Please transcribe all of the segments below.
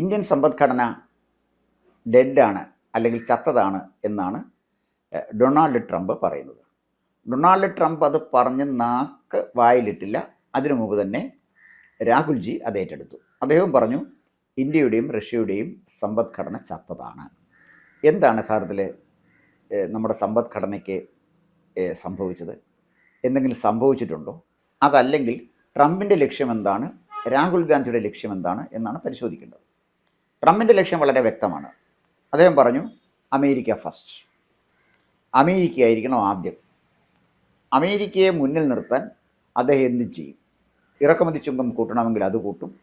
Indian സമ്പദ്ഘടന ഡെഡാണ് അല്ലെങ്കിൽ ചത്തതാണ് എന്നാണ് ഡൊണാൾഡ് ട്രംപ് പറയുന്നത്. ഡൊണാൾഡ് ട്രംപ് അത് പറഞ്ഞ് നാക്ക് വായിലിട്ടില്ല. അതിനു മുമ്പ് തന്നെ രാഹുൽജി അത് ഏറ്റെടുത്തു. അദ്ദേഹം പറഞ്ഞു ഇന്ത്യയുടെയും റഷ്യയുടെയും സമ്പദ്ഘടന ചത്തതാണ്. എന്താണ് യഥാർത്ഥത്തിൽ നമ്മുടെ സമ്പദ്ഘടനയ്ക്ക് സംഭവിച്ചത്? എന്തെങ്കിലും സംഭവിച്ചിട്ടുണ്ടോ? അതല്ലെങ്കിൽ ട്രംപിന്റെ ലക്ഷ്യം എന്താണ് രാഹുൽ ഗാന്ധിയുടെ ലക്ഷ്യം എന്താണ് എന്നാണ് പരിശോധിക്കേണ്ടത്. ട്രംപിന്റെ ലക്ഷ്യം വളരെ വ്യക്തമാണ്. അദ്ദേഹം പറഞ്ഞു അമേരിക്ക ഫസ്റ്റ് അമേരിക്ക ആയിരിക്കണം ആദ്യം. അമേരിക്കയെ മുന്നിൽ നിർത്താൻ അദ്ദേഹം എന്തും ചെയ്യും. ഇറക്കുമതി ചുങ്കം കൂട്ടണമെങ്കിൽ അത് കൂട്ടും.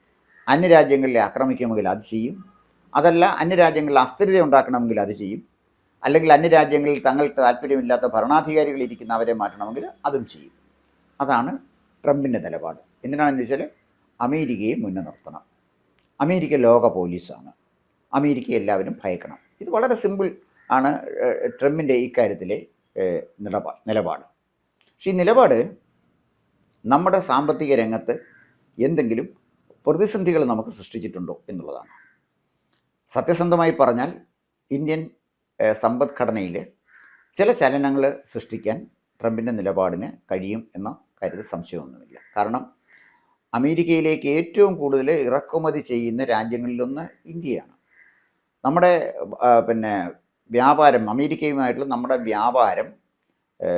അന്യരാജ്യങ്ങളിലെ ആക്രമിക്കണമെങ്കിൽ അത് ചെയ്യും. അതല്ല അന്യരാജ്യങ്ങളിൽ അസ്ഥിരത ഉണ്ടാക്കണമെങ്കിൽ അത് ചെയ്യും. അല്ലെങ്കിൽ അന്യരാജ്യങ്ങളിൽ തങ്ങൾക്ക് താല്പര്യമില്ലാത്ത ഭരണാധികാരികൾ ഇരിക്കുന്നവരെ മാറ്റണമെങ്കിൽ അതും ചെയ്യും. അതാണ് ട്രംപിന്റെ നിലപാട്. എന്തിനാണെന്ന് വെച്ചാൽ അമേരിക്കയെ മുന്നേ നിർത്തണം. അമേരിക്ക ലോക പോലീസാണ്. അമേരിക്ക എല്ലാവരും ഭയക്കണം. ഇത് വളരെ സിമ്പിൾ ആണ് ട്രംപിന്റെ ഇക്കാര്യത്തിലെ നിലപാട് നിലപാട്. പക്ഷേ ഈ നിലപാട് നമ്മുടെ സാമ്പത്തിക രംഗത്ത് എന്തെങ്കിലും പ്രതിസന്ധികൾ നമുക്ക് സൃഷ്ടിച്ചിട്ടുണ്ടോ എന്നുള്ളതാണ്. സത്യസന്ധമായി പറഞ്ഞാൽ ഇന്ത്യൻ സമ്പദ്ഘടനയിൽ ചില ചലനങ്ങൾ സൃഷ്ടിക്കാൻ ട്രംപിന്റെ നിലപാടിന് കഴിയും എന്ന കാര്യത്തിൽ സംശയമൊന്നുമില്ല. കാരണം അമേരിക്കയിലേക്ക് ഏറ്റവും കൂടുതൽ ഇറക്കുമതി ചെയ്യുന്ന രാജ്യങ്ങളിലൊന്ന് ഇന്ത്യയാണ്. നമ്മുടെ പിന്നെ വ്യാപാരം അമേരിക്കയുമായിട്ടുള്ള നമ്മുടെ വ്യാപാരം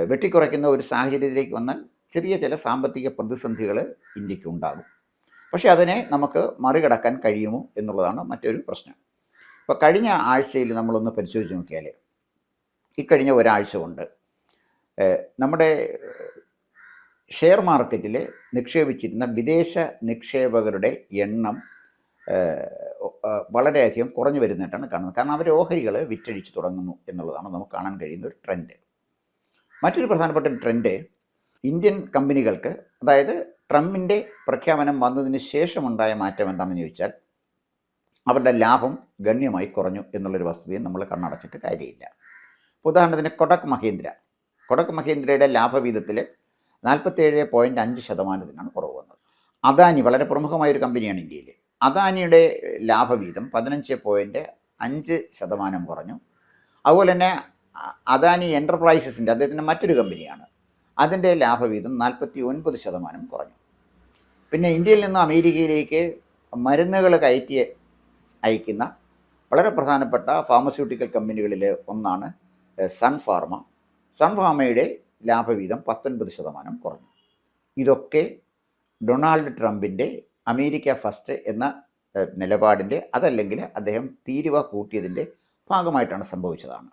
വെട്ടിക്കുറയ്ക്കുന്ന ഒരു സാഹചര്യത്തിലേക്ക് വന്നാൽ ചെറിയ ചില സാമ്പത്തിക പ്രതിസന്ധികൾ ഇന്ത്യയ്ക്ക് ഉണ്ടാകും. പക്ഷേ അതിനെ നമുക്ക് മറികടക്കാൻ കഴിയുമോ എന്നുള്ളതാണ് മറ്റൊരു പ്രശ്നം. ഇപ്പോൾ കഴിഞ്ഞ ആഴ്ചയിൽ നമ്മളൊന്ന് പരിശോധിച്ച് നോക്കിയാൽ ഇക്കഴിഞ്ഞ ഒരാഴ്ച കൊണ്ട് നമ്മുടെ ഷെയർ മാർക്കറ്റിൽ നിക്ഷേപിച്ചിരുന്ന വിദേശ നിക്ഷേപകരുടെ എണ്ണം വളരെയധികം കുറഞ്ഞു വരുന്നതായിട്ടാണ് കാണുന്നത്. കാരണം അവർ ഓഹരികൾ വിറ്റഴിച്ച് തുടങ്ങുന്നു എന്നുള്ളതാണ് നമുക്ക് കാണാൻ കഴിയുന്ന ഒരു ട്രെൻഡ് മറ്റൊരു പ്രധാനപ്പെട്ട ട്രെൻഡ് ഇന്ത്യൻ കമ്പനികൾക്ക് അതായത് ട്രംപിന്റെ പ്രഖ്യാപനം വന്നതിന് ശേഷമുണ്ടായ മാറ്റം എന്താണെന്ന് ചോദിച്ചാൽ അവരുടെ ലാഭം ഗണ്യമായി കുറഞ്ഞു എന്നുള്ളൊരു വസ്തുതയും നമ്മൾ കണ്ണടച്ചിട്ട് കാര്യമില്ല. ഉദാഹരണത്തിന് കൊടക് മഹീന്ദ്ര. കൊടക് മഹീന്ദ്രയുടെ ലാഭവീതത്തിൽ നാൽപ്പത്തേഴ് പോയിന്റ് അഞ്ച് ശതമാനത്തിനാണ് കുറവ് വന്നത്. അദാനി വളരെ പ്രമുഖമായ ഒരു കമ്പനിയാണ് ഇന്ത്യയിൽ അദാനിയുടെ ലാഭവീതം പതിനഞ്ച് പോയിന്റ് അഞ്ച് ശതമാനം കുറഞ്ഞു. അതുപോലെ തന്നെ അദാനി എന്റർപ്രൈസസിന്റെ അദ്ദേഹത്തിന്റെ മറ്റൊരു കമ്പനിയാണ് അതിന്റെ ലാഭവീതം നാൽപ്പത്തി ഒൻപത് ശതമാനം കുറഞ്ഞു. പിന്നെ ഇന്ത്യയിൽ നിന്ന് അമേരിക്കയിലേക്ക് മരുന്നുകൾ കയറ്റി അയക്കുന്ന വളരെ പ്രധാനപ്പെട്ട ഫാർമസ്യൂട്ടിക്കൽ കമ്പനികളിൽ ഒന്നാണ് സൺ ഫാർമ സൺ ഫാർമയുടെ ലാഭവീതം പത്തൊൻപത് ശതമാനം കുറഞ്ഞു. ഇതൊക്കെ ഡൊണാൾഡ് ട്രംപിന്റെ അമേരിക്ക ഫസ്റ്റ് എന്ന നിലപാടിന്റെ അതല്ലെങ്കിൽ അദ്ദേഹം തീരുവ കൂട്ടിയതിന്റെ ഭാഗമായിട്ടാണ് സംഭവിച്ചതാണ്.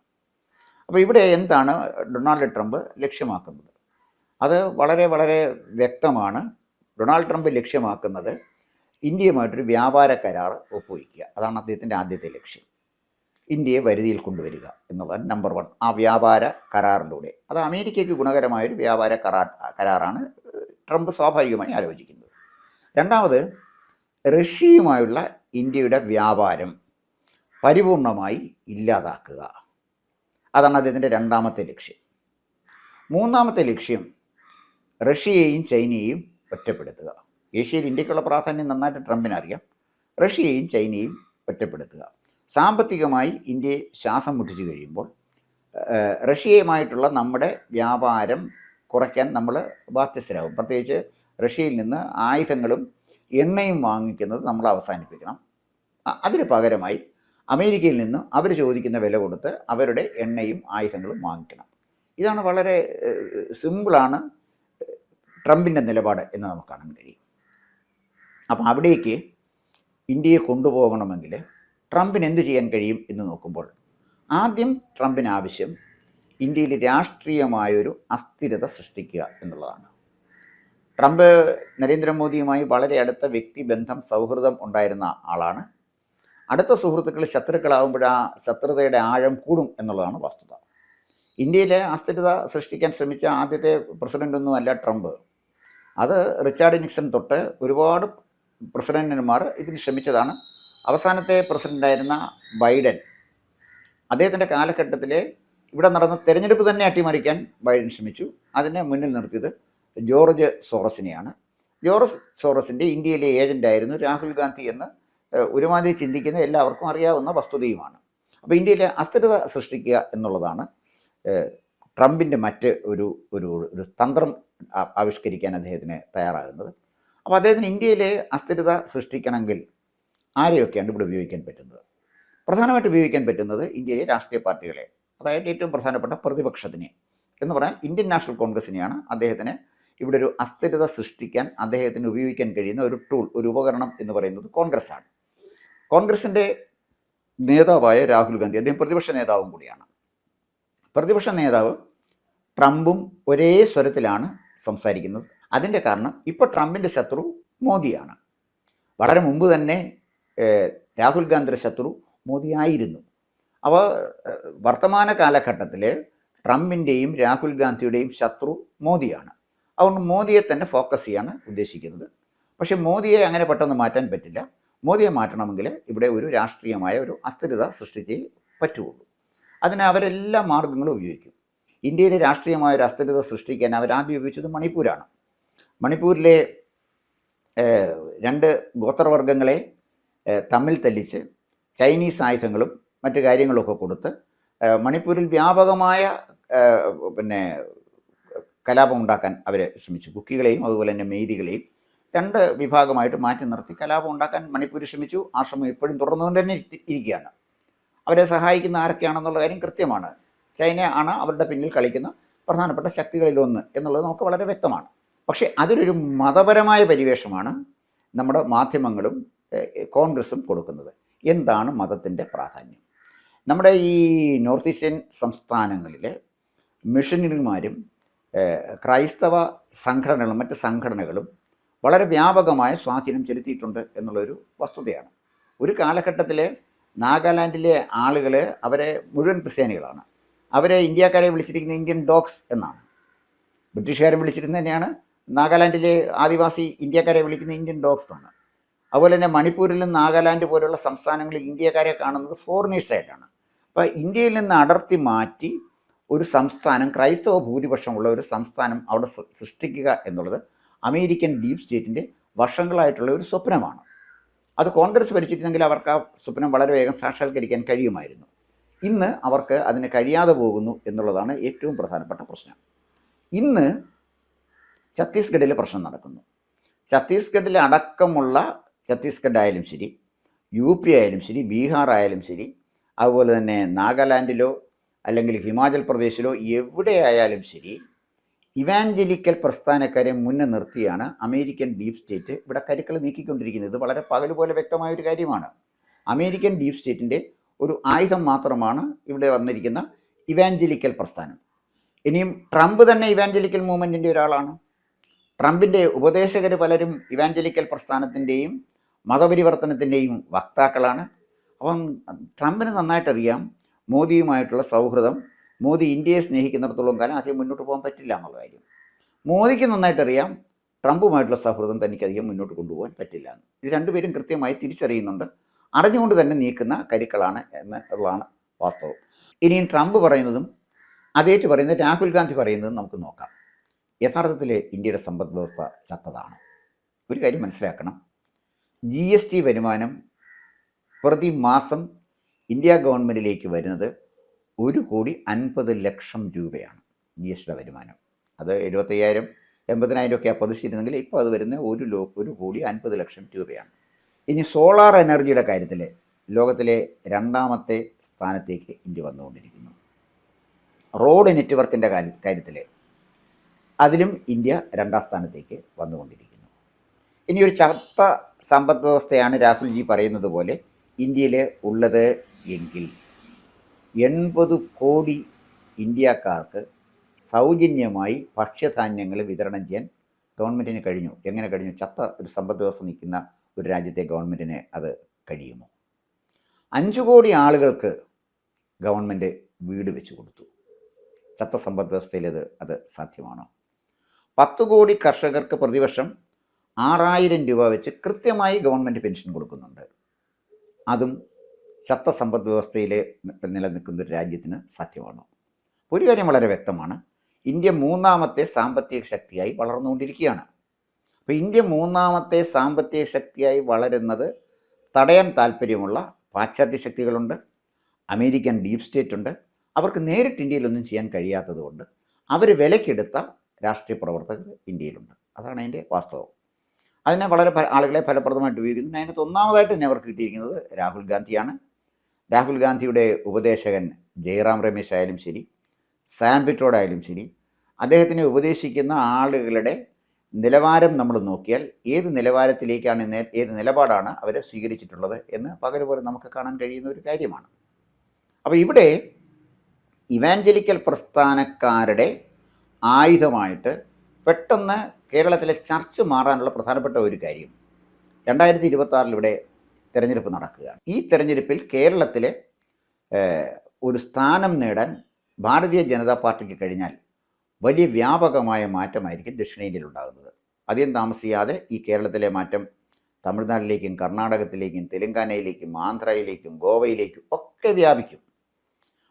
അപ്പോൾ ഇവിടെ എന്താണ് ഡൊണാൾഡ് ട്രംപ് ലക്ഷ്യമാക്കുന്നത്? അത് വളരെ വളരെ വ്യക്തമാണ്. ഡൊണാൾഡ് ട്രംപ് ലക്ഷ്യമാക്കുന്നത് ഇന്ത്യയുമായിട്ടൊരു വ്യാപാര കരാർ ഒപ്പുവയ്ക്കുക. അതാണ് അദ്ദേഹത്തിന്റെ ആദ്യത്തെ ലക്ഷ്യം. ഇന്ത്യയെ വരുതിയിൽ കൊണ്ടുവരിക എന്നുള്ളതാണ് നമ്പർ വൺ ആ വ്യാപാര കരാറിലൂടെ. അത് അമേരിക്കയ്ക്ക് ഗുണകരമായൊരു വ്യാപാര കരാർ കരാറാണ്. ട്രംപ് സ്വാഭാവികമായി ആലോചിക്കുന്നത് രണ്ടാമത് റഷ്യയുമായുള്ള ഇന്ത്യയുടെ വ്യാപാരം പരിപൂർണമായി ഇല്ലാതാക്കുക. അതാണ് അദ്ദേഹത്തിന്റെ രണ്ടാമത്തെ ലക്ഷ്യം. മൂന്നാമത്തെ ലക്ഷ്യം റഷ്യയെയും ചൈനയെയും ഒറ്റപ്പെടുത്തുക. ഏഷ്യയിൽ ഇന്ത്യക്കുള്ള പ്രാധാന്യം നന്നായിട്ട് ട്രംപിന് അറിയാം റഷ്യയെയും ചൈനയെയും ഒറ്റപ്പെടുത്തുക. സാമ്പത്തികമായി ഇന്ത്യയെ ശ്വാസം മുട്ടിച്ചു കഴിയുമ്പോൾ റഷ്യയുമായിട്ടുള്ള നമ്മുടെ വ്യാപാരം കുറയ്ക്കാൻ നമ്മൾ ബാധ്യസ്ഥരാകും. പ്രത്യേകിച്ച് റഷ്യയിൽ നിന്ന് ആയുധങ്ങളും എണ്ണയും വാങ്ങിക്കുന്നത് നമ്മൾ അവസാനിപ്പിക്കണം. അതിന് പകരമായി അമേരിക്കയിൽ നിന്ന് അവർ ചോദിക്കുന്ന വില കൊടുത്ത് അവരുടെ എണ്ണയും ആയുധങ്ങളും വാങ്ങിക്കണം. ഇതാണ് വളരെ സിമ്പിളാണ് ട്രംപിന്റെ നിലപാട് എന്ന് നമുക്ക് കാണാൻ കഴിയും. അപ്പം അവിടേക്ക് ഇന്ത്യയെ കൊണ്ടുപോകണമെങ്കിൽ ട്രംപിന് എന്ത് ചെയ്യാൻ കഴിയും എന്ന് നോക്കുമ്പോൾ ആദ്യം ട്രംപിന് ആവശ്യം ഇന്ത്യയിൽ രാഷ്ട്രീയമായൊരു അസ്ഥിരത സൃഷ്ടിക്കുക എന്നുള്ളതാണ്. ട്രംപ് നരേന്ദ്രമോദിയുമായി വളരെ അടുത്ത വ്യക്തി ബന്ധം സൗഹൃദം ഉണ്ടായിരുന്ന ആളാണ്. അടുത്ത സുഹൃത്തുക്കൾ ശത്രുക്കളാവുമ്പോൾ ആ ശത്രുതയുടെ ആഴം കൂടും എന്നുള്ളതാണ് വസ്തുത. ഇന്ത്യയിലെ അസ്ഥിരത സൃഷ്ടിക്കാൻ ശ്രമിച്ച ആദ്യത്തെ പ്രസിഡന്റൊന്നും അല്ല ട്രംപ്. അത് റിച്ചാർഡ് നിക്സൺ തൊട്ട് ഒരുപാട് പ്രസിഡന്റുമാർ ഇതിന് ശ്രമിച്ചതാണ്. അവസാനത്തെ പ്രസിഡന്റായിരുന്ന ബൈഡൻ. അദ്ദേഹത്തിന്റെ കാലഘട്ടത്തിലെ ഇവിടെ നടന്ന തെരഞ്ഞെടുപ്പ് തന്നെ അട്ടിമറിക്കാൻ ബൈഡൻ ശ്രമിച്ചു. അതിനെ മുന്നിൽ നിർത്തിയത് ജോർജ് സോറസിനെയാണ്. ജോർജ് സോറസിന്റെ ഇന്ത്യയിലെ ഏജന്റായിരുന്നു രാഹുൽ ഗാന്ധി എന്ന് ഒരുമാതിരി ചിന്തിക്കുന്ന എല്ലാവർക്കും അറിയാവുന്ന വസ്തുതയുമാണ്. അപ്പോൾ ഇന്ത്യയിലെ അസ്ഥിരത സൃഷ്ടിക്കുക എന്നുള്ളതാണ് ട്രംപിന്റെ മറ്റ് ഒരു ഒരു ഒരു തന്ത്രം ആവിഷ്കരിക്കാൻ അദ്ദേഹത്തിന് തയ്യാറാകുന്നത്. അപ്പോൾ അദ്ദേഹത്തിന് ഇന്ത്യയിലെ അസ്ഥിരത സൃഷ്ടിക്കണമെങ്കിൽ ആരെയൊക്കെയാണ് ഇവിടെ ഉപയോഗിക്കാൻ പറ്റുന്നത്? പ്രധാനമായിട്ട് ഉപയോഗിക്കാൻ പറ്റുന്നത് ഇന്ത്യയിലെ രാഷ്ട്രീയ പാർട്ടികളെ അതായത് ഏറ്റവും പ്രധാനപ്പെട്ട പ്രതിപക്ഷത്തിനെ എന്ന് പറഞ്ഞാൽ ഇന്ത്യൻ നാഷണൽ കോൺഗ്രസിനെയാണ് അദ്ദേഹത്തിന് ഇവിടെ ഒരു അസ്ഥിരത സൃഷ്ടിക്കാൻ അദ്ദേഹത്തിന് ഉപയോഗിക്കാൻ കഴിയുന്ന ഒരു ടൂൾ ഒരു ഉപകരണം എന്ന് പറയുന്നത് കോൺഗ്രസ് ആണ് കോൺഗ്രസിന്റെ നേതാവായ രാഹുൽ ഗാന്ധി അദ്ദേഹം പ്രതിപക്ഷ നേതാവും കൂടിയാണ്. പ്രതിപക്ഷ നേതാവ് ട്രംപും ഒരേ സ്വരത്തിലാണ് സംസാരിക്കുന്നത്. അതിന്റെ കാരണം ഇപ്പോൾ ട്രംപിന്റെ ശത്രു മോദിയാണ്. വളരെ മുമ്പ് തന്നെ രാഹുൽ ഗാന്ധിയുടെ ശത്രു മോദിയായിരുന്നു. അപ്പോൾ വർത്തമാന കാലഘട്ടത്തിൽ ട്രംപിന്റെയും രാഹുൽ ഗാന്ധിയുടെയും ശത്രു മോദിയാണ്. അതുകൊണ്ട് മോദിയെ തന്നെ ഫോക്കസ് ചെയ്യാണ് ഉദ്ദേശിക്കുന്നത്. പക്ഷേ മോദിയെ അങ്ങനെ പെട്ടെന്ന് മാറ്റാൻ പറ്റില്ല. മോദിയെ മാറ്റണമെങ്കിൽ ഇവിടെ ഒരു രാഷ്ട്രീയമായ ഒരു അസ്ഥിരത സൃഷ്ടിച്ചേ പറ്റുള്ളൂ. അതിന് അവരെല്ലാ മാർഗങ്ങളും ഉപയോഗിക്കും. ഇന്ത്യയിലെ രാഷ്ട്രീയമായ ഒരു അസ്ഥിരത സൃഷ്ടിക്കാൻ അവരാദ്യം ഉപയോഗിച്ചത് മണിപ്പൂരാണ്. മണിപ്പൂരിലെ രണ്ട് ഗോത്രവർഗങ്ങളെ തമ്മിൽ തല്ലിച്ച് ചൈനീസ് ആയുധങ്ങളും മറ്റു കാര്യങ്ങളൊക്കെ കൊടുത്ത് മണിപ്പൂരിൽ വ്യാപകമായ പിന്നെ കലാപം ഉണ്ടാക്കാൻ അവർ ശ്രമിച്ചു. കുക്കികളെയും അതുപോലെ തന്നെ മെയ്തികളെയും രണ്ട് വിഭാഗമായിട്ട് മാറ്റി നിർത്തി. കലാപം ഉണ്ടാക്കാൻ മണിപ്പൂർ ശ്രമിച്ചു. ആ ശ്രമം ഇപ്പോഴും തുടർന്നുകൊണ്ട് തന്നെ ഇരിക്കുകയാണ്. അവരെ സഹായിക്കുന്ന ആരൊക്കെയാണെന്നുള്ള കാര്യം കൃത്യമാണ്. ചൈന ആണ് അവരുടെ പിന്നിൽ കളിക്കുന്ന പ്രധാനപ്പെട്ട ശക്തികളിലൊന്ന് എന്നുള്ളത് നമുക്ക് വളരെ വ്യക്തമാണ്. പക്ഷേ അതിലൊരു മതപരമായ പരിവേഷമാണ് നമ്മുടെ മാധ്യമങ്ങളും കോൺഗ്രസും കൊടുക്കുന്നത്. എന്താണ് മതത്തിന്റെ പ്രാധാന്യം? നമ്മുടെ ഈ നോർത്ത് ഈസ്റ്റേൺ സംസ്ഥാനങ്ങളിൽ മിഷനറിമാരും ക്രൈസ്തവ സംഘടനകളും മറ്റ് സംഘടനകളും വളരെ വ്യാപകമായ സ്വാധീനം ചെലുത്തിയിട്ടുണ്ട് എന്നുള്ളൊരു വസ്തുതയാണ്. ഒരു കാലഘട്ടത്തിൽ നാഗാലാൻഡിലെ ആളുകൾ അവരെ മുഴുവൻ ക്രിസ്ത്യാനികളാണ്. അവരെ ഇന്ത്യക്കാരെ വിളിച്ചിരിക്കുന്ന ഇന്ത്യൻ ഡോഗ്സ് എന്നാണ്. ബ്രിട്ടീഷുകാരെ വിളിച്ചിരുന്നത് തന്നെയാണ് നാഗാലാൻഡിലെ ആദിവാസി ഇന്ത്യക്കാരെ വിളിക്കുന്ന ഇന്ത്യൻ ഡോഗ്സ് ആണ്. അതുപോലെ തന്നെ മണിപ്പൂരിലും നാഗാലാൻഡ് പോലുള്ള സംസ്ഥാനങ്ങളിൽ ഇന്ത്യക്കാരെ കാണുന്നത് ഫോറിനേഴ്സായിട്ടാണ്. അപ്പോൾ ഇന്ത്യയിൽ നിന്ന് അടർത്തി മാറ്റി ഒരു സംസ്ഥാനം ക്രൈസ്തവ ഭൂരിപക്ഷമുള്ള ഒരു സംസ്ഥാനം അവിടെ സൃഷ്ടിക്കുക എന്നുള്ളത് അമേരിക്കൻ ഡീപ് സ്റ്റേറ്റിന്റെ വർഷങ്ങളായിട്ടുള്ള ഒരു സ്വപ്നമാണ്. അത് കോൺഗ്രസ് ഭരിച്ചിരുന്നെങ്കിൽ അവർക്ക് ആ സ്വപ്നം വളരെ വേഗം സാക്ഷാത്കരിക്കാൻ കഴിയുമായിരുന്നു. ഇന്ന് അവർക്ക് അതിന് കഴിയാതെ പോകുന്നു എന്നുള്ളതാണ് ഏറ്റവും പ്രധാനപ്പെട്ട പ്രശ്നം. ഇന്ന് ഛത്തീസ്ഗഡിലെ പ്രശ്നം നടക്കുന്നു. ഛത്തീസ്ഗഡിൽ അടക്കമുള്ള ഛത്തീസ്ഗഡ് ആയാലും ശരി യു പി ആയാലും ശരി ബീഹാർ ആയാലും ശരി അതുപോലെ തന്നെ നാഗാലാൻഡിലോ അല്ലെങ്കിൽ ഹിമാചൽ പ്രദേശിലോ എവിടെ ആയാലും ശരി ഇവാഞ്ചലിക്കൽ പ്രസ്ഥാനക്കാരെ മുന്നേ നിർത്തിയാണ് അമേരിക്കൻ ഡീപ് സ്റ്റേറ്റ് ഇവിടെ കരുക്കൾ നീക്കിക്കൊണ്ടിരിക്കുന്നത്. ഇത് വളരെ പകൽ പോലെ വ്യക്തമായ ഒരു കാര്യമാണ്. അമേരിക്കൻ ഡീപ് സ്റ്റേറ്റിന്റെ ഒരു ആയുധം മാത്രമാണ് ഇവിടെ വന്നിരിക്കുന്ന ഇവാഞ്ചലിക്കൽ പ്രസ്ഥാനം. ഇനിയും ട്രംപ് തന്നെ ഇവാഞ്ചലിക്കൽ മൂവ്മെന്റിന്റെ ഒരാളാണ്. ട്രംപിന്റെ ഉപദേശകർ പലരും ഇവാഞ്ചലിക്കൽ പ്രസ്ഥാനത്തിന്റെയും മതപരിവർത്തനത്തിന്റെയും വക്താക്കളാണ്. അപ്പം ട്രംപിന് നന്നായിട്ടറിയാം മോദിയുമായിട്ടുള്ള സൗഹൃദം മോദി ഇന്ത്യയെ സ്നേഹിക്കുന്നിടത്തോളം കാലം അധികം മുന്നോട്ട് പോകാൻ പറ്റില്ല എന്നുള്ള കാര്യം. മോദിക്ക് നന്നായിട്ടറിയാം ട്രംപുമായിട്ടുള്ള സൗഹൃദം തനിക്ക് അധികം മുന്നോട്ട് കൊണ്ടുപോകാൻ പറ്റില്ല എന്ന്. ഇത് രണ്ടുപേരും കൃത്യമായി തിരിച്ചറിയുന്നുണ്ട്. അറിഞ്ഞുകൊണ്ട് തന്നെ നീക്കുന്ന കരുക്കളാണ് എന്നുള്ളതാണ് വാസ്തവം. ഇനിയും ട്രംപ് പറയുന്നതും അതേറ്റ് പറയുന്നത് രാഹുൽ ഗാന്ധി പറയുന്നതും നമുക്ക് നോക്കാം. യഥാർത്ഥത്തിൽ ഇന്ത്യയുടെ സമ്പദ് വ്യവസ്ഥ ചത്തതാണ്. ഒരു കാര്യം മനസ്സിലാക്കണം. ജി വരുമാനം പ്രതിമാസം ഇന്ത്യ ഗവൺമെന്റിലേക്ക് വരുന്നത് ഒരു കോടി അൻപത് ലക്ഷം രൂപയാണ് ജി എസ് ടിയുടെ വരുമാനം. അത് എഴുപത്തയ്യായിരം എൺപതിനായിരം ഒക്കെ പതിച്ചിരുന്നെങ്കിൽ ഇപ്പോൾ അത് വരുന്ന ഒരു ലോ ഒരു കോടി അൻപത് ലക്ഷം രൂപയാണ്. ഇനി സോളാർ എനർജിയുടെ കാര്യത്തിൽ ലോകത്തിലെ രണ്ടാമത്തെ സ്ഥാനത്തേക്ക് ഇന്ത്യ വന്നുകൊണ്ടിരിക്കുന്നു. റോഡ് നെറ്റ്വർക്കിന്റെ കാര്യത്തിൽ അതിലും ഇന്ത്യ രണ്ടാം സ്ഥാനത്തേക്ക് വന്നുകൊണ്ടിരിക്കുന്നു. ഇനി ഒരു ചർത്ത സമ്പദ് വ്യവസ്ഥയാണ് രാഹുൽജി പറയുന്നത് പോലെ ഇന്ത്യയിൽ ഉള്ളത് എങ്കിൽ എൺപത് കോടി ഇന്ത്യക്കാർക്ക് സൗജന്യമായി ഭക്ഷ്യധാന്യങ്ങൾ വിതരണം ചെയ്യാൻ ഗവൺമെന്റിന് കഴിഞ്ഞു. എങ്ങനെ കഴിഞ്ഞു? ചത്ത ഒരു സമ്പദ് വ്യവസ്ഥ നിൽക്കുന്ന ഒരു രാജ്യത്തെ ഗവൺമെന്റിന് അത് കഴിയുമോ? അഞ്ചു കോടി ആളുകൾക്ക് ഗവൺമെന്റ് വീട് വെച്ച് കൊടുത്തു. ചത്ത സമ്പദ് വ്യവസ്ഥയിൽ അത് അത് സാധ്യമാണോ? പത്ത് കോടി കർഷകർക്ക് പ്രതിവർഷം ആറായിരം രൂപ വെച്ച് കൃത്യമായി ഗവൺമെന്റ് പെൻഷൻ കൊടുക്കുന്നുണ്ട്. അതും ചത്ത സമ്പദ് വ്യവസ്ഥയിൽ നിലനിൽക്കുന്ന ഒരു രാജ്യത്തിന് സാധ്യമാണോ? ഒരു കാര്യം വളരെ വ്യക്തമാണ്. ഇന്ത്യ മൂന്നാമത്തെ സാമ്പത്തിക ശക്തിയായി വളർന്നുകൊണ്ടിരിക്കുകയാണ്. അപ്പോൾ ഇന്ത്യ മൂന്നാമത്തെ സാമ്പത്തിക ശക്തിയായി വളരുന്നത് തടയാൻ താല്പര്യമുള്ള പാശ്ചാത്യ ശക്തികളുണ്ട്. അമേരിക്കൻ ഡീപ് സ്റ്റേറ്റ് ഉണ്ട്. അവർക്ക് നേരിട്ട് ഇന്ത്യയിലൊന്നും ചെയ്യാൻ കഴിയാത്തതുകൊണ്ട് അവർ വിലക്കെടുത്ത രാഷ്ട്രീയ പ്രവർത്തകർ ഇന്ത്യയിലുണ്ട്. അതാണ് അതിന്റെ വാസ്തവം. അതിനെ വളരെ ആളുകളെ ഫലപ്രദമായിട്ട് ഉപയോഗിക്കുന്നു. അതിനകത്ത് ഒന്നാമതായിട്ട് തന്നെ അവർക്ക് കിട്ടിയിരിക്കുന്നത് രാഹുൽ ഗാന്ധിയാണ്. രാഹുൽ ഗാന്ധിയുടെ ഉപദേശകൻ ജയറാം രമേശ് ആയാലും ശരി സാം പിട്രോഡായാലും ശരി അദ്ദേഹത്തിനെ ഉപദേശിക്കുന്ന ആളുകളുടെ നിലവാരം നമ്മൾ നോക്കിയാൽ ഏത് നിലവാരത്തിലേക്കാണ് ഏത് നിലപാടാണ് അവർ സ്വീകരിച്ചിട്ടുള്ളത് എന്ന് പകരം പോലെ നമുക്ക് കാണാൻ കഴിയുന്ന ഒരു കാര്യമാണ്. അപ്പോൾ ഇവിടെ ഇവാഞ്ചലിക്കൽ പ്രസ്ഥാനക്കാരുടെ ആയുധമായിട്ട് പെട്ടെന്ന് കേരളത്തിലെ ചർച്ച മാറാനുള്ള പ്രധാനപ്പെട്ട ഒരു കാര്യം. രണ്ടായിരത്തി ഇരുപത്തി ഇവിടെ തെരഞ്ഞെടുപ്പ് നടക്കുകയാണ്. ഈ തെരഞ്ഞെടുപ്പിൽ കേരളത്തിലെ ഒരു സ്ഥാനം നേടാൻ ഭാരതീയ ജനതാ പാർട്ടിക്ക് കഴിഞ്ഞാൽ വലിയ വ്യാപകമായ മാറ്റമായിരിക്കും ദക്ഷിണേന്ത്യയിൽ ഉണ്ടാകുന്നത്. അധികം താമസിയാതെ ഈ കേരളത്തിലെ മാറ്റം തമിഴ്നാട്ടിലേക്കും കർണാടകത്തിലേക്കും തെലങ്കാനയിലേക്കും ആന്ധ്രയിലേക്കും ഗോവയിലേക്കും ഒക്കെ വ്യാപിക്കും.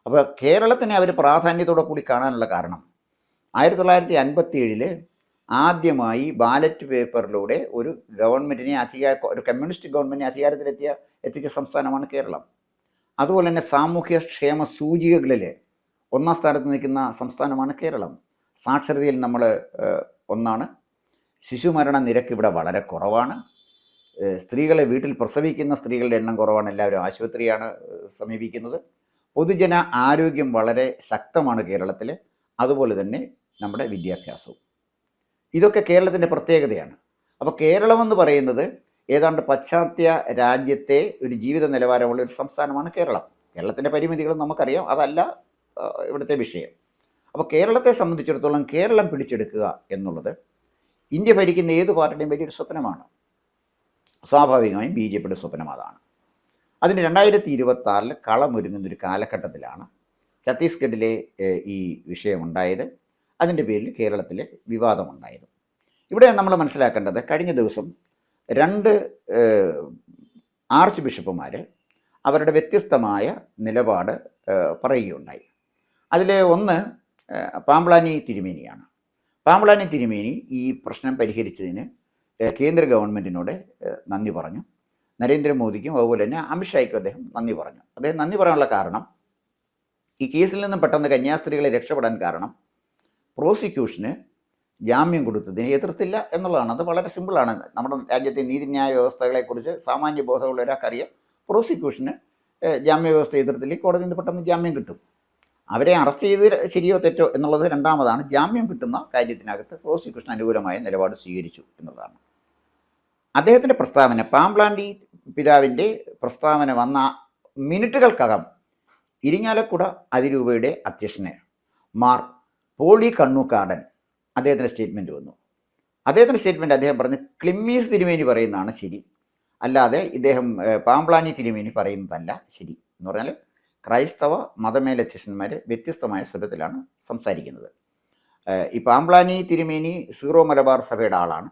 അപ്പോൾ കേരളത്തിനെ അവർ പ്രാധാന്യത്തോടെ കൂടി കാണാനുള്ള കാരണം ആയിരത്തി തൊള്ളായിരത്തി അൻപത്തി ഏഴിൽ ആദ്യമായി ബാലറ്റ് പേപ്പറിലൂടെ ഒരു ഗവൺമെന്റിനെ അധികാര ഒരു കമ്മ്യൂണിസ്റ്റ് ഗവൺമെന്റിനെ അധികാരത്തിലെത്തിയ എത്തിച്ച സംസ്ഥാനമാണ് കേരളം. അതുപോലെ തന്നെ സാമൂഹ്യ ക്ഷേമ സൂചികകളിൽ ഒന്നാം സ്ഥാനത്ത് നിൽക്കുന്ന സംസ്ഥാനമാണ് കേരളം. സാക്ഷരതയിൽ നമ്മൾ ഒന്നാണ്. ശിശുമരണ നിരക്ക് ഇവിടെ വളരെ കുറവാണ്. സ്ത്രീകളെ വീട്ടിൽ പ്രസവിക്കുന്ന സ്ത്രീകളുടെ എണ്ണം കുറവാണ്. എല്ലാവരും ആശുപത്രിയാണ് സമീപിക്കുന്നത്. പൊതുജന ആരോഗ്യം വളരെ ശക്തമാണ് കേരളത്തിൽ അതുപോലെ തന്നെ നമ്മുടെ വിദ്യാഭ്യാസവും. ഇതൊക്കെ കേരളത്തിന്റെ പ്രത്യേകതയാണ്. അപ്പോൾ കേരളമെന്ന് പറയുന്നത് ഏതാണ്ട് പാശ്ചാത്യ രാജ്യത്തെ ഒരു ജീവിത നിലവാരമുള്ള ഒരു സംസ്ഥാനമാണ് കേരളം. കേരളത്തിന്റെ പരിമിതികൾ നമുക്കറിയാം. അതല്ല ഇവിടുത്തെ വിഷയം. അപ്പോൾ കേരളത്തെ സംബന്ധിച്ചിടത്തോളം കേരളം പിടിച്ചെടുക്കുക എന്നുള്ളത് ഇന്ത്യ ഭരിക്കുന്ന ഏത് പാർട്ടിയുടെയും വലിയൊരു സ്വപ്നമാണ്. സ്വാഭാവികമായും ബി ജെ പിയുടെ സ്വപ്നം അതാണ്. അതിന് രണ്ടായിരത്തി ഇരുപത്തി ആറിൽ കളമൊരുങ്ങുന്നൊരു കാലഘട്ടത്തിലാണ് ഛത്തീസ്ഗഡിലെ ഈ വിഷയമുണ്ടായത് അതിന്റെ പേരിൽ കേരളത്തിൽ വിവാദമുണ്ടായത്. ഇവിടെ നമ്മൾ മനസ്സിലാക്കേണ്ടത് കഴിഞ്ഞ ദിവസം രണ്ട് ആർച്ച് ബിഷപ്പുമാർ അവരുടെ വ്യത്യസ്തമായ നിലപാട് പറയുകയുണ്ടായി. അതിൽ ഒന്ന് പാമ്പ്ളാനി തിരുമേനിയാണ്. പാമ്പ്ളാനി തിരുമേനി ഈ പ്രശ്നം പരിഹരിച്ചതിന് കേന്ദ്ര ഗവൺമെന്റിനോട് നന്ദി പറഞ്ഞു. നരേന്ദ്രമോദിക്കും അതുപോലെ തന്നെ അമിത്ഷായ്ക്കും അദ്ദേഹം നന്ദി പറഞ്ഞു. അദ്ദേഹം നന്ദി പറയാനുള്ള കാരണം ഈ കേസിൽ നിന്ന് പെട്ടെന്ന് കന്യാസ്ത്രീകളെ രക്ഷപ്പെടാൻ കാരണം പ്രോസിക്യൂഷന് ജാമ്യം കൊടുത്തതിനെ എതിർത്തില്ല എന്നുള്ളതാണ്. അത് വളരെ സിമ്പിളാണ്. നമ്മുടെ രാജ്യത്തെ നീതിന്യായ വ്യവസ്ഥകളെക്കുറിച്ച് സാമാന്യ ബോധമുള്ള ഒരാൾക്കറിയാം. പ്രോസിക്യൂഷന് ജാമ്യ വ്യവസ്ഥ എതിർത്തില്ലെങ്കിൽ കോടതിയിൽ നിന്ന് പെട്ടെന്ന് ജാമ്യം കിട്ടും. അവരെ അറസ്റ്റ് ചെയ്ത് ശരിയോ തെറ്റോ എന്നുള്ളത് രണ്ടാമതാണ്. ജാമ്യം കിട്ടുന്ന കാര്യത്തിനകത്ത് പ്രോസിക്യൂഷൻ അനുകൂലമായ നിലപാട് സ്വീകരിച്ചു എന്നുള്ളതാണ്. അദ്ദേഹത്തിന്റെ പ്രസ്താവന പാമ്പ്ലാണ്ടി പിതാവിന്റെ പ്രസ്താവന വന്ന മിനിറ്റുകൾക്കകം ഇരിങ്ങാലക്കുട അതിരൂപയുടെ അധ്യക്ഷനെ മാർ പോളി കണ്ണൂക്കാടൻ അദ്ദേഹത്തിന്റെ സ്റ്റേറ്റ്മെന്റ് വന്നു. അദ്ദേഹത്തിന്റെ സ്റ്റേറ്റ്മെന്റ് അദ്ദേഹം പറഞ്ഞ് ക്ലിമ്മീസ് തിരുമേനി പറയുന്നതാണ് ശരി. അല്ലാതെ ഇദ്ദേഹം പാമ്പ്ലാനി തിരുമേനി പറയുന്നതല്ല ശരി എന്ന് പറഞ്ഞാൽ ക്രൈസ്തവ മതമേലധ്യക്ഷന്മാർ വ്യത്യസ്തമായ സ്വരത്തിലാണ് സംസാരിക്കുന്നത്. ഈ പാമ്പ്ലാനി തിരുമേനി സീറോ മലബാർ സഭയുടെ ആളാണ്.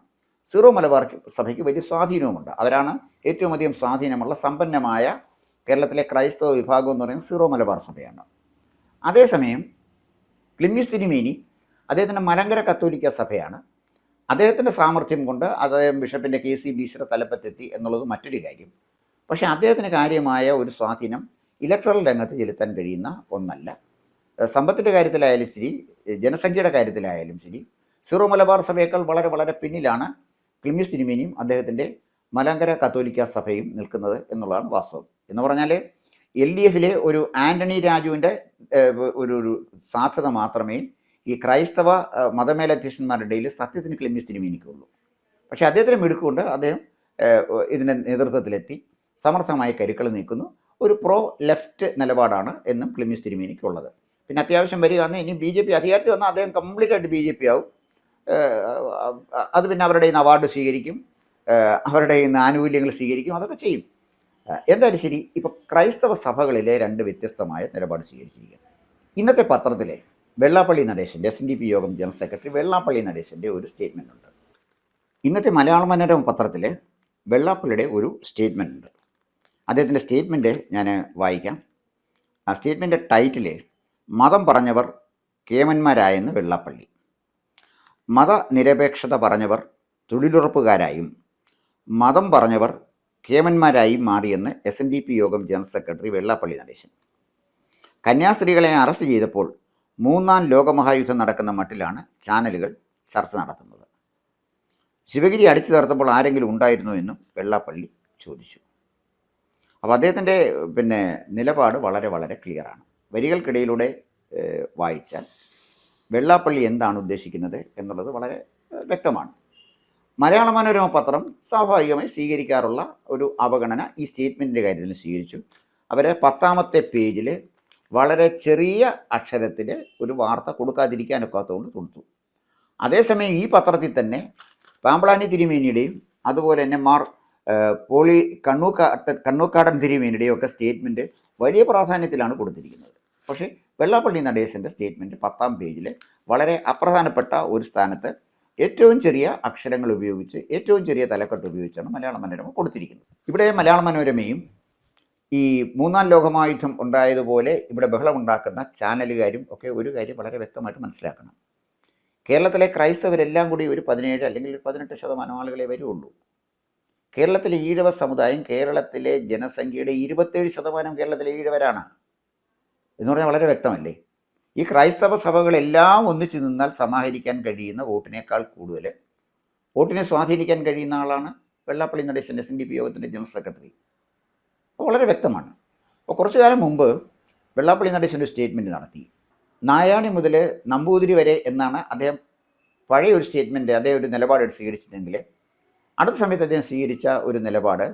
സീറോ മലബാർ സഭയ്ക്ക് വലിയ സ്വാധീനവുമുണ്ട്. അവരാണ് ഏറ്റവും അധികം സ്വാധീനമുള്ള സമ്പന്നമായ കേരളത്തിലെ ക്രൈസ്തവ വിഭാഗം എന്ന് പറയുന്നത് സീറോ മലബാർ സഭയാണ്. അതേസമയം ക്ലിമ്മിസ് തിരുമേനി അദ്ദേഹത്തിന്റെ മലങ്കര കത്തോലിക്ക സഭയാണ്. അദ്ദേഹത്തിന്റെ സാമർഥ്യം കൊണ്ട് അദ്ദേഹം ബിഷപ്പിന്റെ കെ സി ബീശ്വര തലപ്പത്തെത്തി എന്നുള്ളത് മറ്റൊരു കാര്യം. പക്ഷേ അദ്ദേഹത്തിന് കാര്യമായ ഒരു സ്വാധീനം ഇലക്ട്രൽ രംഗത്ത് ചെലുത്താൻ കഴിയുന്ന ഒന്നല്ല. സമ്പത്തിന്റെ കാര്യത്തിലായാലും ശരി ജനസംഖ്യയുടെ കാര്യത്തിലായാലും ശരി സീറോ മലബാർ സഭയേക്കാൾ വളരെ വളരെ പിന്നിലാണ് ക്ലിമ്മിസ് തിരുമേനിയും അദ്ദേഹത്തിന്റെ മലങ്കര കത്തോലിക്ക സഭയും നിൽക്കുന്നത് എന്നുള്ളതാണ് വാസ്തവം. എന്ന് പറഞ്ഞാൽ എൽ ഡി എഫിലെ ഒരു ആന്റണി രാജുവിന്റെ ഒരു ഒരു സാധ്യത മാത്രമേ ഈ ക്രൈസ്തവ മതമേലധ്യക്ഷന്മാരുടെ ഇടയിൽ സത്യത്തിന് ക്ലിമ്മിസ് തിരുമേനിക്കുള്ളൂ പക്ഷേ അദ്ദേഹത്തിന് മിടുക്കുകൊണ്ട് അദ്ദേഹം ഇതിന്റെ നേതൃത്വത്തിലെത്തി സമർത്ഥമായ കരുക്കൾ നീക്കുന്നു. ഒരു പ്രോ ലെഫ്റ്റ് നിലപാടാണ് എന്നും ക്ലിമിസ് തിരുമേനിക്കുള്ളത്. പിന്നെ അത്യാവശ്യം വരിക എന്ന് ഇനി ബി ജെ പി അധികാരത്തിൽ വന്നാൽ അദ്ദേഹം കംപ്ലീറ്റ് ആയിട്ട് ബി ജെ പി ആവും. അത് പിന്നെ അവരുടെ ഇന്ന് അവാർഡ് സ്വീകരിക്കും. അവരുടെ ഇന്ന് ആനുകൂല്യങ്ങൾ സ്വീകരിക്കും. അതൊക്കെ ചെയ്യും. എന്തായാലും ശരി ഇപ്പോൾ ക്രൈസ്തവ സഭകളിലെ രണ്ട് വ്യത്യസ്തമായ നിലപാട് സ്വീകരിച്ചിരിക്കുന്നു. ഇന്നത്തെ പത്രത്തിലെ Vellappally നടേശന്റെ S N D P Yogam general secretary Vellappally നടേശന്റെ ഒരു സ്റ്റേറ്റ്മെന്റ് ഉണ്ട്. ഇന്നത്തെ മലയാള മനോരമ പത്രത്തിൽ വെള്ളാപ്പള്ളിയുടെ ഒരു സ്റ്റേറ്റ്മെന്റ് ഉണ്ട്. അദ്ദേഹത്തിന്റെ സ്റ്റേറ്റ്മെന്റ് ഞാൻ വായിക്കാം. ആ സ്റ്റേറ്റ്മെന്റ് ടൈറ്റിൽ മതം പറഞ്ഞവർ കേമന്മാരായെന്ന് വെള്ളാപ്പള്ളി. മതനിരപേക്ഷത പറഞ്ഞവർ തൊഴിലുറപ്പുകാരായും മതം പറഞ്ഞവർ കേമന്മാരായി മാറിയെന്ന് S N D P Yogam general secretary Vellappally Natesan. കന്യാസ്ത്രീകളെ arrest ചെയ്തപ്പോൾ മൂന്നാം ലോകമഹായുദ്ധം നടക്കുന്ന മട്ടിലാണ് ചാനലുകൾ ചർച്ച നടത്തുന്നത്. ശിവഗിരി അടിച്ചു തകർത്തപ്പോൾ ആരെങ്കിലും ഉണ്ടായിരുന്നു എന്നും വെള്ളാപ്പള്ളി ചോദിച്ചു. അപ്പോൾ അദ്ദേഹത്തിന്റെ പിന്നെ നിലപാട് വളരെ വളരെ ക്ലിയറാണ് വരികൾക്കിടയിലൂടെ വായിച്ചാൽ വെള്ളാപ്പള്ളി എന്താണ് ഉദ്ദേശിക്കുന്നത് എന്നുള്ളത് വളരെ വ്യക്തമാണ്. മലയാള മനോരമ പത്രം സ്വാഭാവികമായി സ്വീകരിക്കാറുള്ള ഒരു അവഗണന ഈ സ്റ്റേറ്റ്മെന്റിന്റെ കാര്യത്തിൽ സ്വീകരിച്ചു. അവർ പത്താമത്തെ പേജിൽ വളരെ ചെറിയ അക്ഷരത്തിൽ ഒരു വാർത്ത കൊടുക്കാതിരിക്കാനൊക്കാത്തതുകൊണ്ട് കൊടുത്തു അതേസമയം ഈ പത്രത്തിൽ തന്നെ പാമ്പളാനി തിരുമേനിയുടെയും അതുപോലെ തന്നെ മാർ പോളി കണ്ണൂക്കാട്ട കണ്ണൂക്കാടൻ തിരുമേനിയുടെയും ഒക്കെ സ്റ്റേറ്റ്മെന്റ് വലിയ പ്രാധാന്യത്തിലാണ് കൊടുത്തിരിക്കുന്നത്. പക്ഷേ വെള്ളാപ്പള്ളി നടേശന്റെ സ്റ്റേറ്റ്മെന്റ് പത്താം പേജിൽ വളരെ അപ്രധാനപ്പെട്ട ഒരു സ്ഥാനത്ത് ഏറ്റവും ചെറിയ അക്ഷരങ്ങൾ ഉപയോഗിച്ച് ഏറ്റവും ചെറിയ തലക്കെട്ട് ഉപയോഗിച്ചാണ് മലയാള മനോരമ കൊടുത്തിരിക്കുന്നത്. ഇവിടെ മലയാള മനോരമയും ഈ മൂന്നാം ലോകമായുധം ഉണ്ടായതുപോലെ ഇവിടെ ബഹളമുണ്ടാക്കുന്ന ചാനലുകാരും ഒക്കെ ഒരു കാര്യം വളരെ വ്യക്തമായിട്ട് മനസ്സിലാക്കണം. കേരളത്തിലെ ക്രൈസ്തവരെല്ലാം കൂടി ഒരു പതിനേഴ് അല്ലെങ്കിൽ ഒരു പതിനെട്ട് ശതമാനം ആളുകളെ വരുള്ളൂ കേരളത്തിലെ ഈഴവ സമുദായം കേരളത്തിലെ ജനസംഖ്യയുടെ ഇരുപത്തേഴ് ശതമാനം കേരളത്തിലെ ഈഴവരാണ് എന്ന് പറഞ്ഞാൽ വളരെ വ്യക്തമല്ലേ? ഈ ക്രൈസ്തവ സഭകളെല്ലാം ഒന്നിച്ചു നിന്നാൽ സമാഹരിക്കാൻ കഴിയുന്ന വോട്ടിനേക്കാൾ കൂടുതൽ. വോട്ടിനെ സ്വാധീനിക്കാൻ കഴിയുന്ന ആളാണ് Vellappally Natesan S N D P യോഗത്തിന്റെ ജനറൽ സെക്രട്ടറി. വളരെ വ്യക്തമാണ്. അപ്പോൾ കുറച്ചു കാലം മുമ്പ് വെള്ളാപ്പള്ളി നടേശൻ ഒരു സ്റ്റേറ്റ്മെന്റ് നടത്തി. നായാണി മുതൽ നമ്പൂതിരി വരെ എന്നാണ് അദ്ദേഹം പഴയ ഒരു സ്റ്റേറ്റ്മെന്റ് അതേ ഒരു നിലപാട് സ്വീകരിച്ചതെങ്കിൽ അടുത്ത സമയത്ത് അദ്ദേഹം സ്വീകരിച്ച ഒരു നിലപാട്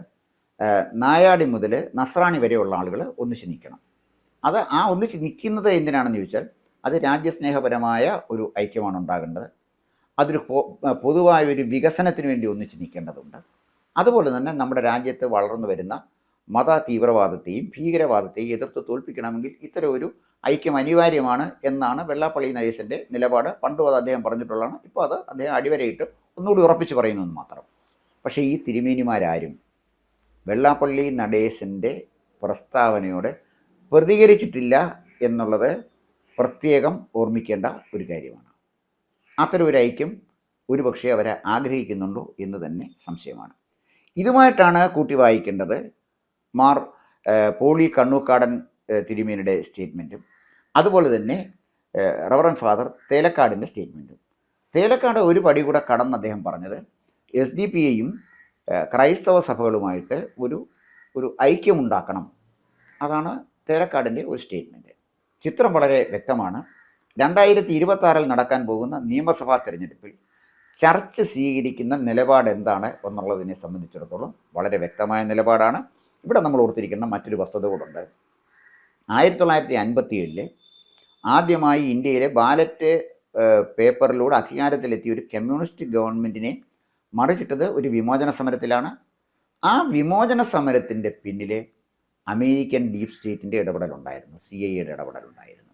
നായാടി മുതൽ നസ്രാണി വരെയുള്ള ആളുകൾ ഒന്നിച്ച് നിൽക്കണം. അത് ആ ഒന്നിച്ച് നിൽക്കുന്നത് എന്തിനാണെന്ന് ചോദിച്ചാൽ അത് രാജ്യസ്നേഹപരമായ ഒരു ഐക്യമാണ് ഉണ്ടാകേണ്ടത്. അതൊരു പൊതുവായ ഒരു വികസനത്തിന് വേണ്ടി ഒന്നിച്ച് നിൽക്കേണ്ടതുണ്ട്. അതുപോലെ തന്നെ നമ്മുടെ രാജ്യത്ത് വളർന്നു വരുന്ന മത തീവ്രവാദത്തെയും ഭീകരവാദത്തെയും എതിർത്ത് തോൽപ്പിക്കണമെങ്കിൽ ഇത്തരം ഒരു ഐക്യം അനിവാര്യമാണ് എന്നാണ് വെള്ളാപ്പള്ളി നരേശന്റെ നിലപാട്. പണ്ടും അത് അദ്ദേഹം പറഞ്ഞിട്ടുള്ളതാണ്. ഇപ്പോൾ അത് അദ്ദേഹം അടിവരയിട്ട് ഒന്നുകൂടി ഉറപ്പിച്ച് പറയുന്നു എന്ന് മാത്രം. പക്ഷേ ഈ തിരുമേനിമാരാരും വെള്ളാപ്പള്ളി നടേശന്റെ പ്രസ്താവനയോട് പ്രതികരിച്ചിട്ടില്ല എന്നുള്ളത് പ്രത്യേകം ഓർമ്മിക്കേണ്ട ഒരു കാര്യമാണ്. അത്തരം ഒരു ഐക്യം ഒരുപക്ഷെ അവരെ ആഗ്രഹിക്കുന്നുണ്ടോ എന്ന് തന്നെ സംശയമാണ്. ഇതുമായിട്ടാണ് കൂട്ടി വായിക്കേണ്ടത് മാർ പോളി കണ്ണൂക്കാടൻ തിരുമേനിയുടെ സ്റ്റേറ്റ്മെന്റും അതുപോലെ തന്നെ റവറൻ ഫാദർ തേലക്കാടിന്റെ സ്റ്റേറ്റ്മെന്റും തേലക്കാട് ഒരു പടി കൂടെ കടന്ന് അദ്ദേഹം പറഞ്ഞത് എസ് ഡി പി എയും ക്രൈസ്തവ സഭകളുമായിട്ട് ഒരു ഒരു ഐക്യമുണ്ടാക്കണം. അതാണ് തേലക്കാടിന്റെ ഒരു സ്റ്റേറ്റ്മെന്റ്. ചിത്രം വളരെ വ്യക്തമാണ്. രണ്ടായിരത്തി ഇരുപത്തി നടക്കാൻ പോകുന്ന നിയമസഭാ തെരഞ്ഞെടുപ്പിൽ ചർച്ച സ്വീകരിക്കുന്ന നിലപാട് എന്താണ് എന്നുള്ളതിനെ സംബന്ധിച്ചിടത്തോളം വളരെ വ്യക്തമായ നിലപാടാണ്. ഇവിടെ നമ്മൾ ഓർത്തിരിക്കേണ്ട മറ്റൊരു വസ്തുത കൂടുണ്ട് ആയിരത്തി തൊള്ളായിരത്തി അൻപത്തി ഏഴിൽ ആദ്യമായി ഇന്ത്യയിലെ ബാലറ്റ് പേപ്പറിലൂടെ അധികാരത്തിലെത്തിയ ഒരു കമ്മ്യൂണിസ്റ്റ് ഗവൺമെന്റിനെ മറിച്ചിട്ടത് ഒരു വിമോചന സമരത്തിലാണ്. ആ വിമോചന സമരത്തിന്റെ പിന്നിൽ അമേരിക്കൻ ഡീപ് സ്റ്റേറ്റിന്റെ ഇടപെടലുണ്ടായിരുന്നു സി ഐ എയുടെ ഇടപെടലുണ്ടായിരുന്നു.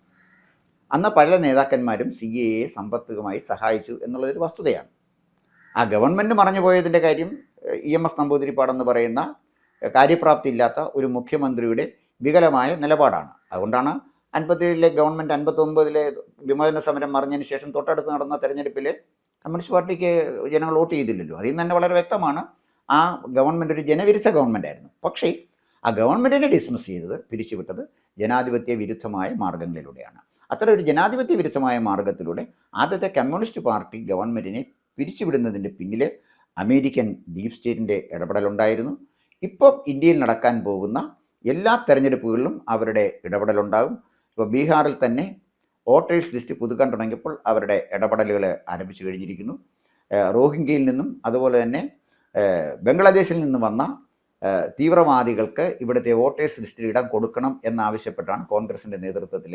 അന്ന് പല നേതാക്കന്മാരും സി എ എ സാമ്പത്തികമായി സഹായിച്ചു എന്നുള്ളതൊരു വസ്തുതയാണ്. ആ ഗവൺമെന്റ് മറഞ്ഞു പോയതിന്റെ കാര്യം ഇ എം എസ് നമ്പൂതിരിപ്പാടെന്ന് പറയുന്ന കാര്യപ്രാപ്തി ഇല്ലാത്ത ഒരു മുഖ്യമന്ത്രിയുടെ വികലമായ നിലപാടാണ്. അതുകൊണ്ടാണ് അൻപത്തിയേഴിലെ ഗവൺമെന്റ് അൻപത്തൊമ്പതിലെ വിമോചന സമരം മറിഞ്ഞതിന് ശേഷം തൊട്ടടുത്ത് നടന്ന തെരഞ്ഞെടുപ്പിൽ കമ്മ്യൂണിസ്റ്റ് പാർട്ടിക്ക് ജനങ്ങൾ വോട്ട് ചെയ്തില്ലല്ലോ. അതിൽ നിന്ന് തന്നെ വളരെ വ്യക്തമാണ് ആ ഗവൺമെന്റ് ഒരു ജനവിരുദ്ധ ഗവൺമെന്റ് ആയിരുന്നു പക്ഷേ ആ ഗവൺമെന്റിനെ ഡിസ്മിസ് ചെയ്തത് പിരിച്ചുവിട്ടത് ജനാധിപത്യ വിരുദ്ധമായ മാർഗങ്ങളിലൂടെയാണ് അത്തരം ഒരു ജനാധിപത്യ വിരുദ്ധമായ മാർഗത്തിലൂടെ ആദ്യത്തെ കമ്മ്യൂണിസ്റ്റ് പാർട്ടി ഗവൺമെന്റിനെ പിരിച്ചുവിടുന്നതിന്റെ പിന്നിൽ അമേരിക്കൻ ഡീപ് സ്റ്റേറ്റിന്റെ ഇടപെടലുണ്ടായിരുന്നു. ഇപ്പം ഇന്ത്യയിൽ നടക്കാൻ പോകുന്ന എല്ലാ തെരഞ്ഞെടുപ്പുകളിലും അവരുടെ ഇടപെടലുണ്ടാകും. ഇപ്പോൾ ബീഹാറിൽ തന്നെ വോട്ടേഴ്സ് ലിസ്റ്റ് പുതുക്കാൻ തുടങ്ങിയപ്പോൾ അവരുടെ ഇടപെടലുകൾ ആരംഭിച്ചു കഴിഞ്ഞിരിക്കുന്നു. റോഹിംഗ്യയിൽ നിന്നും അതുപോലെ തന്നെ ബംഗ്ലാദേശിൽ നിന്ന് വന്ന തീവ്രവാദികൾക്ക് ഇവിടുത്തെ വോട്ടേഴ്സ് ലിസ്റ്റിൽ ഇടം കൊടുക്കണം എന്നാവശ്യപ്പെട്ടാണ് കോൺഗ്രസിന്റെ നേതൃത്വത്തിൽ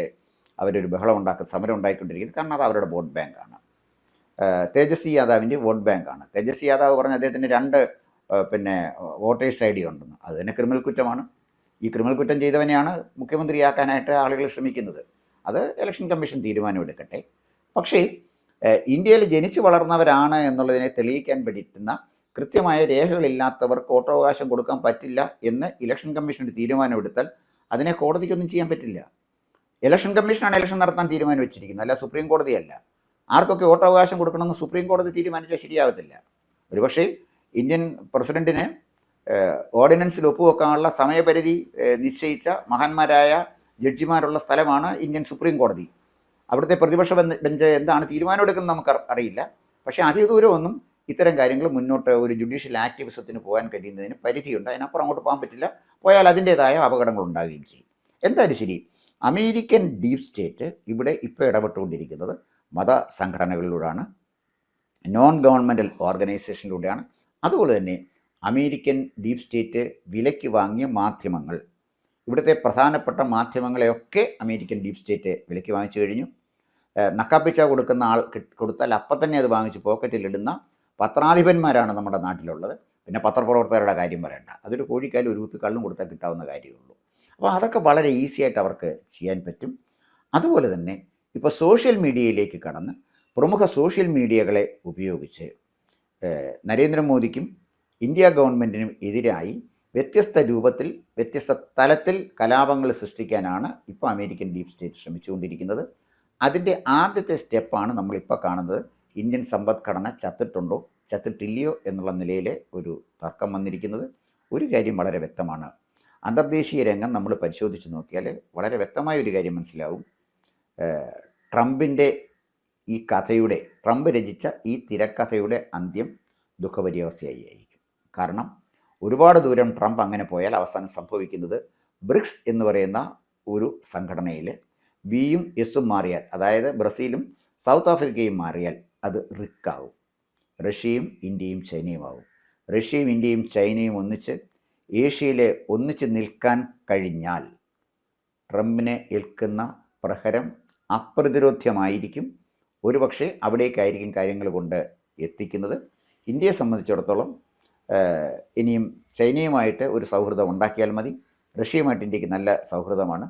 അവരൊരു ബഹളം ഉണ്ടാക്കുന്ന സമരം ഉണ്ടായിക്കൊണ്ടിരിക്കുന്നത്. കാരണം അത് അവരുടെ വോട്ട് ബാങ്കാണ് തേജസ്വി യാദവിന്റെ വോട്ട് ബാങ്കാണ് തേജസ്വി യാദവ് പറഞ്ഞ അദ്ദേഹത്തിന് രണ്ട് പിന്നെ വോട്ടേഴ്സ് ഐ ഡി ഉണ്ടെന്ന്. അത് തന്നെ ക്രിമിനൽ കുറ്റമാണ്. ഈ ക്രിമിനൽ കുറ്റം ചെയ്തവനെയാണ് മുഖ്യമന്ത്രിയാക്കാനായിട്ട് ആളുകൾ ശ്രമിക്കുന്നത്. അത് ഇലക്ഷൻ കമ്മീഷൻ തീരുമാനമെടുക്കട്ടെ പക്ഷേ ഇന്ത്യയിൽ ജനിച്ചു വളർന്നവരാണ് എന്നുള്ളതിനെ തെളിയിക്കാൻ പറ്റുന്ന കൃത്യമായ രേഖകളില്ലാത്തവർക്ക് വോട്ടവകാശം കൊടുക്കാൻ പറ്റില്ല എന്ന് ഇലക്ഷൻ കമ്മീഷൻ തീരുമാനമെടുത്താൽ അതിനെ കോടതിക്കൊന്നും ചെയ്യാൻ പറ്റില്ല. ഇലക്ഷൻ കമ്മീഷനാണ് ഇലക്ഷൻ നടത്താൻ തീരുമാനം വെച്ചിരിക്കുന്നത്. അല്ല സുപ്രീം കോടതിയല്ല. ആർക്കൊക്കെ വോട്ടവകാശം കൊടുക്കണമെന്ന് സുപ്രീം കോടതി തീരുമാനിച്ചാൽ ശരിയാവത്തില്ല. ഒരുപക്ഷേ ഇന്ത്യൻ പ്രസിഡന്റിന് ഓർഡിനൻസിൽ ഒപ്പുവെക്കാനുള്ള സമയപരിധി നിശ്ചയിച്ച മഹാന്മാരായ ജഡ്ജിമാരുള്ള സ്ഥലമാണ് ഇന്ത്യൻ സുപ്രീം കോടതി. അവിടുത്തെ പ്രതിപക്ഷ ബെഞ്ച് എന്താണ് തീരുമാനമെടുക്കുന്നത് നമുക്ക് അറി- അറിയില്ല. പക്ഷേ അധിക ദൂരമൊന്നും ഇത്തരം കാര്യങ്ങൾ മുന്നോട്ട് ഒരു ജുഡീഷ്യൽ ആക്ടിവിസത്തിന് പോകാൻ കഴിയുന്നതിന് പരിധിയുണ്ട്. അതിനപ്പുറം അങ്ങോട്ട് പോകാൻ പറ്റില്ല. പോയാൽ അതിന്റേതായ അപകടങ്ങൾ ഉണ്ടാകുകയും ചെയ്യും. എന്തായാലും ശരി അമേരിക്കൻ ഡീപ് സ്റ്റേറ്റ് ഇവിടെ ഇപ്പോൾ ഇടപെട്ടുകൊണ്ടിരിക്കുന്നത് മത സംഘടനകളിലൂടെയാണ് നോൺ ഗവൺമെന്റൽ ഓർഗനൈസേഷനിലൂടെയാണ് അതുപോലെ തന്നെ അമേരിക്കൻ ഡീപ് സ്റ്റേറ്റ് വിലയ്ക്ക് വാങ്ങിയ മാധ്യമങ്ങൾ. ഇവിടുത്തെ പ്രധാനപ്പെട്ട മാധ്യമങ്ങളെയൊക്കെ അമേരിക്കൻ ഡീപ് സ്റ്റേറ്റ് വിലയ്ക്ക് വാങ്ങിച്ചു കഴിഞ്ഞു. നക്കാപ്പിച്ച കൊടുക്കുന്ന ആൾ കൊടുത്താൽ അപ്പം തന്നെ അത് വാങ്ങിച്ച് പോക്കറ്റിലിടുന്ന പത്രാധിപന്മാരാണ് നമ്മുടെ നാട്ടിലുള്ളത്. പിന്നെ പത്രപ്രവർത്തകരുടെ കാര്യം പറയണ്ട. അതൊരു കോഴിക്കാലും ഒരു കുപ്പി കള്ളും കൊടുത്താൽ കിട്ടാവുന്ന കാര്യമുള്ളൂ. അപ്പോൾ അതൊക്കെ വളരെ ഈസി ആയിട്ട് അവർക്ക് ചെയ്യാൻ പറ്റും. അതുപോലെ തന്നെ ഇപ്പോൾ സോഷ്യൽ മീഡിയയിലേക്ക് കടന്ന് പ്രമുഖ സോഷ്യൽ മീഡിയകളെ ഉപയോഗിച്ച് നരേന്ദ്രമോദിക്കും ഇന്ത്യ ഗവൺമെന്റിനും എതിരായി വ്യത്യസ്ത രൂപത്തിൽ വ്യത്യസ്ത തലത്തിൽ കലാപങ്ങൾ സൃഷ്ടിക്കാനാണ് ഇപ്പോൾ അമേരിക്കൻ ഡീപ് സ്റ്റേറ്റ് ശ്രമിച്ചുകൊണ്ടിരിക്കുന്നത്. അതിന്റെ ആദ്യത്തെ സ്റ്റെപ്പാണ് നമ്മളിപ്പോൾ കാണുന്നത്. ഇന്ത്യൻ സമ്പദ്ഘടന ചത്തിട്ടുണ്ടോ ചത്തിട്ടില്ലയോ എന്നുള്ള നിലയിൽ ഒരു തർക്കം വന്നിരിക്കുന്നത് ഒരു കാര്യം വളരെ വ്യക്തമാണ്. അന്തർദേശീയ രംഗം നമ്മൾ പരിശോധിച്ച് നോക്കിയാൽ വളരെ വ്യക്തമായ ഒരു കാര്യം മനസ്സിലാവും. ട്രംപിന്റെ ഈ കഥയുടെ ട്രംപ് രചിച്ച ഈ തിരക്കഥയുടെ അന്ത്യം ദുഃഖപര്യാവസ്ഥയായി ആയിരിക്കും കാരണം ഒരുപാട് ദൂരം ട്രംപ് അങ്ങനെ പോയാൽ അവസാനം സംഭവിക്കുന്നത് ബ്രിക്സ് എന്ന് പറയുന്ന ഒരു സംഘടനയിൽ ബിയും എസും മാറിയാൽ അതായത് ബ്രസീലും സൗത്ത് ആഫ്രിക്കയും മാറിയാൽ അത് റിക്കാവും. റഷ്യയും ഇന്ത്യയും ചൈനയുമാവും. റഷ്യയും ഇന്ത്യയും ചൈനയും ഒന്നിച്ച് ഏഷ്യയിലെ ഒന്നിച്ച് നിൽക്കാൻ കഴിഞ്ഞാൽ ട്രംപിനെ ഏൽക്കുന്ന പ്രഹരം അപ്രതിരോധ്യമായിരിക്കും. ഒരുപക്ഷെ അവിടേക്കായിരിക്കും കാര്യങ്ങൾ കൊണ്ട് എത്തിക്കുന്നത്. ഇന്ത്യയെ സംബന്ധിച്ചിടത്തോളം ഇനിയും ചൈനയുമായിട്ട് ഒരു സൗഹൃദം ഉണ്ടാക്കിയാൽ മതി. റഷ്യയുമായിട്ട് ഇന്ത്യയ്ക്ക് നല്ല സൗഹൃദമാണ്.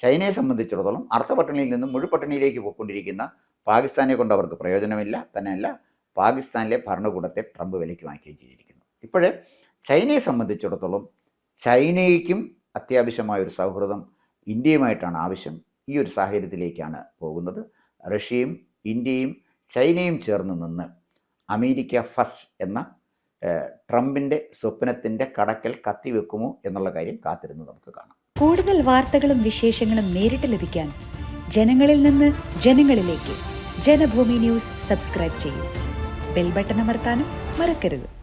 ചൈനയെ സംബന്ധിച്ചിടത്തോളം അർത്ഥപട്ടിണിയിൽ നിന്നും മുഴുപട്ടിണിയിലേക്ക് പോയിക്കൊണ്ടിരിക്കുന്ന പാകിസ്ഥാനെ കൊണ്ട് അവർക്ക് പ്രയോജനമില്ല തന്നെയല്ല പാകിസ്ഥാനിലെ ഭരണകൂടത്തെ ട്രംപ് വിലയ്ക്ക് വാങ്ങിക്കുകയും ചെയ്തിരിക്കുന്നു. ഇപ്പോഴേ ചൈനയെ സംബന്ധിച്ചിടത്തോളം ചൈനയ്ക്കും അത്യാവശ്യമായ ഒരു സൗഹൃദം ഇന്ത്യയുമായിട്ടാണ് ആവശ്യം ഈ ഒരു സാഹചര്യത്തിലേക്കാണ് പോകുന്നത്. റഷ്യയും ഇന്ത്യയും ചൈനയും ചേർന്ന് നിന്ന് അമേരിക്ക ഫസ്റ്റ് എന്ന ട്രംപിന്റെ സ്വപ്നത്തിന്റെ കടക്കൽ കത്തിവെക്കുമോ എന്നുള്ള കാര്യം കാത്തിരുന്ന് നമുക്ക് കാണാം. കൂടുതൽ വാർത്തകളും വിശേഷങ്ങളും നേരിട്ട് ലഭിക്കാൻ ജനങ്ങളിൽ നിന്ന് ജനങ്ങളിലേക്ക് ജനഭൂമി ന്യൂസ് സബ്സ്ക്രൈബ് ചെയ്യൂ. ബെൽ ബട്ടൺ അമർത്താനും മറക്കരുത്.